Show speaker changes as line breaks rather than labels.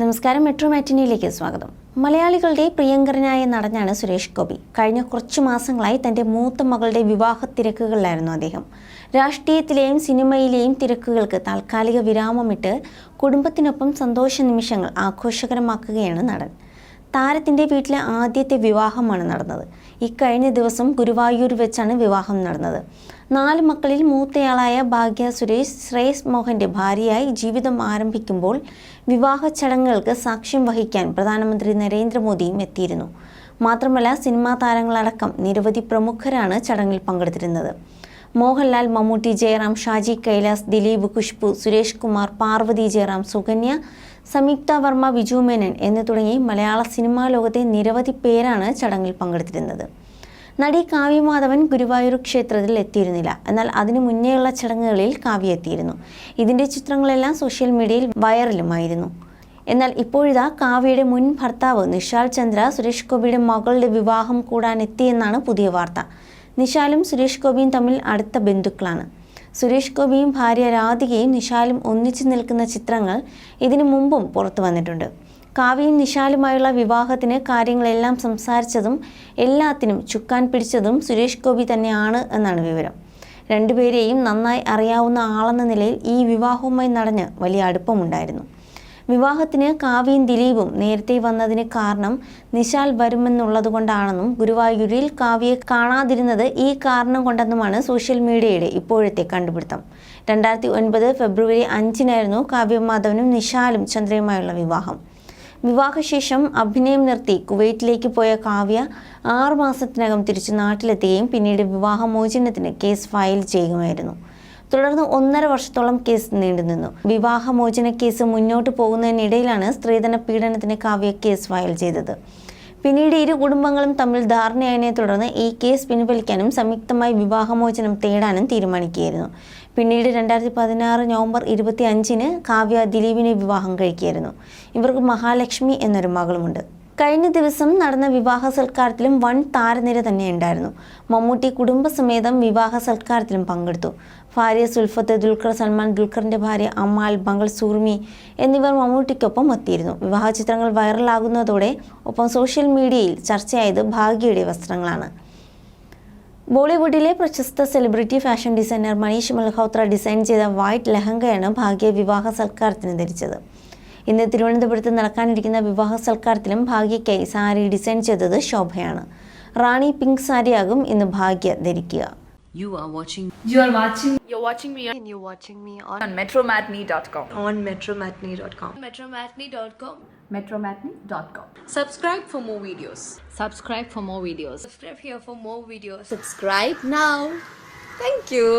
നമസ്കാരം മെട്രോ മാറ്റിനിയിലേക്ക് സ്വാഗതം. മലയാളികളുടെ പ്രിയങ്കരനായ നടനാണ് സുരേഷ് ഗോപി. കഴിഞ്ഞ കുറച്ച് മാസങ്ങളായി തന്റെ മൂത്ത മകളുടെ വിവാഹ തിരക്കുകളിലായിരുന്നു അദ്ദേഹം. രാഷ്ട്രീയത്തിലെയും സിനിമയിലെയും തിരക്കുകൾക്ക് താൽക്കാലിക വിരാമമിട്ട് കുടുംബത്തിനൊപ്പം സന്തോഷ നിമിഷങ്ങൾ ആഘോഷകരമാക്കുകയാണ് നടൻ. താരത്തിന്റെ വീട്ടിലെ ആദ്യത്തെ വിവാഹമാണ് നടന്നത്. ഇക്കഴിഞ്ഞ ദിവസം ഗുരുവായൂർ വെച്ചാണ് വിവാഹം നടന്നത്. നാല് മക്കളിൽ മൂത്തയാളായ ഭാഗ്യ സുരേഷ് ശ്രേയസ് മോഹന്റെ ഭാര്യയായി ജീവിതം ആരംഭിക്കുമ്പോൾ വിവാഹ ചടങ്ങുകൾക്ക് സാക്ഷ്യം വഹിക്കാൻ പ്രധാനമന്ത്രി നരേന്ദ്രമോദിയും എത്തിയിരുന്നു. മാത്രമല്ല സിനിമാ താരങ്ങളടക്കം നിരവധി പ്രമുഖരാണ് ചടങ്ങിൽ പങ്കെടുത്തിരുന്നത്. മോഹൻലാൽ മമ്മൂട്ടി ജയറാം ഷാജി കൈലാസ് ദിലീപ് ഖുഷ്ബു സുരേഷ് കുമാർ പാർവതി ജയറാം സുകന്യ സംയുക്ത വർമ്മ വിജു മേനൻ എന്ന് തുടങ്ങി മലയാള സിനിമാ ലോകത്തെ നിരവധി പേരാണ് ചടങ്ങിൽ പങ്കെടുത്തിരുന്നത്. നടി കാവ്യമാധവൻ ഗുരുവായൂർ ക്ഷേത്രത്തിൽ എത്തിയിരുന്നില്ല. എന്നാൽ അതിനു മുന്നേയുള്ള ചടങ്ങുകളിൽ കാവ്യ എത്തിയിരുന്നു. ഇതിന്റെ ചിത്രങ്ങളെല്ലാം സോഷ്യൽ മീഡിയയിൽ വൈറലുമായിരുന്നു. എന്നാൽ ഇപ്പോഴിതാ കാവ്യയുടെ മുൻ ഭർത്താവ് നിഷാൽ ചന്ദ്ര സുരേഷ് ഗോപിയുടെ മകളുടെ വിവാഹം കൂടാനെത്തിയെന്നാണ് പുതിയ വാർത്ത. നിഷാലും സുരേഷ് ഗോപിയും തമ്മിൽ അടുത്ത ബന്ധുക്കളാണ്. സുരേഷ് ഗോപിയും ഭാര്യ രാധികയും നിഷാലും ഒന്നിച്ചു നിൽക്കുന്ന ചിത്രങ്ങൾ ഇതിനു മുമ്പും പുറത്തു വന്നിട്ടുണ്ട്. കാവ്യയും നിഷാലുമായുള്ള വിവാഹത്തിന് കാര്യങ്ങളെല്ലാം സംസാരിച്ചതും എല്ലാത്തിനും ചുക്കാൻ പിടിച്ചതും സുരേഷ് ഗോപി തന്നെയാണ് എന്നാണ് വിവരം. രണ്ടുപേരെയും നന്നായി അറിയാവുന്ന ആളെന്ന നിലയിൽ ഈ വിവാഹവുമായി നടന്ന് വലിയ അടുപ്പമുണ്ടായിരുന്നു. വിവാഹത്തിന് കാവ്യയും ദിലീപും നേരത്തെ വന്നതിന് കാരണം നിശാൽ വരുമെന്നുള്ളതുകൊണ്ടാണെന്നും ഗുരുവായൂരിൽ കാവ്യയെ കാണാതിരുന്നത് ഈ കാരണം കൊണ്ടെന്നുമാണ് സോഷ്യൽ മീഡിയയുടെ ഇപ്പോഴത്തെ കണ്ടുപിടുത്തം. രണ്ടായിരത്തി ഒൻപത് ഫെബ്രുവരി അഞ്ചിനായിരുന്നു കാവ്യമാധവനും നിശാലും ചന്ദ്രയുമായുള്ള വിവാഹം. വിവാഹശേഷം അഭിനയം നിർത്തി കുവൈറ്റിലേക്ക് പോയ കാവ്യ ആറു മാസത്തിനകം തിരിച്ചു നാട്ടിലെത്തുകയും പിന്നീട് വിവാഹമോചനത്തിന് കേസ് ഫയൽ ചെയ്യുകയായിരുന്നു തുടർന്ന് ഒന്നര വർഷത്തോളം കേസ് നീണ്ടുനിന്നു. വിവാഹമോചന കേസ് മുന്നോട്ട് പോകുന്നതിനിടയിലാണ് സ്ത്രീധന പീഡനത്തിന് കാവ്യ കേസ് ഫയൽ ചെയ്തത്. പിന്നീട് ഇരു കുടുംബങ്ങളും തമ്മിൽ ധാരണയായതിനെ തുടർന്ന് ഈ കേസ് പിൻവലിക്കാനും സംയുക്തമായി വിവാഹമോചനം തേടാനും തീരുമാനിക്കുകയായിരുന്നു. പിന്നീട് രണ്ടായിരത്തി പതിനാറ് നവംബർ ഇരുപത്തി അഞ്ചിന് കാവ്യ ദിലീപിനെ വിവാഹം കഴിക്കുകയായിരുന്നു. ഇവർക്ക് മഹാലക്ഷ്മി എന്നൊരു മകളുമുണ്ട്. കഴിഞ്ഞ ദിവസം നടന്ന വിവാഹ സൽക്കാരത്തിലും വൻ താരനിര തന്നെ ഉണ്ടായിരുന്നു മമ്മൂട്ടി കുടുംബസമേതം വിവാഹ സൽക്കാരത്തിലും പങ്കെടുത്തു. ഭാര്യ സുൽഫത്ത് ദുൽഖർ സൽമാൻ ദുൽഖറിന്റെ ഭാര്യ അമ്മാൽ ബംഗൾ സൂർമി എന്നിവർ മമ്മൂട്ടിക്കൊപ്പം എത്തിയിരുന്നു. വിവാഹ ചിത്രങ്ങൾ വൈറലാകുന്നതോടെ ഒപ്പം സോഷ്യൽ മീഡിയയിൽ ചർച്ചയായത് ഭാഗ്യയുടെ വസ്ത്രങ്ങളാണ്. ബോളിവുഡിലെ പ്രശസ്ത celebrity fashion designer Manish Malhotra design ചെയ്ത വൈറ്റ് ലെഹങ്കയാണ് ഭാഗ്യ വിവാഹ സൽക്കാരത്തിന് ധരിച്ചത്. ഇന്ന് തിരുവനന്തപുരത്ത് നടക്കാനിരിക്കുന്ന വിവാഹ സൽക്കാരത്തിലും ഭാഗ്യയ്ക്കായി സാരി ഡിസൈൻ ചെയ്തത് ശോഭയാണ് റാണി പിങ്ക് സാരിയാകും ഇന്ന് ഭാഗ്യ ധരിക്കുക
You are watching
You are watching
You're watching me on,
and you're watching me on,
on metromatney.com.
on metromatney.com.
metromatney.com.
Metromatney.com.
Subscribe for more videos.
Subscribe for more videos.
Subscribe here for more videos.
Subscribe now. Thank you.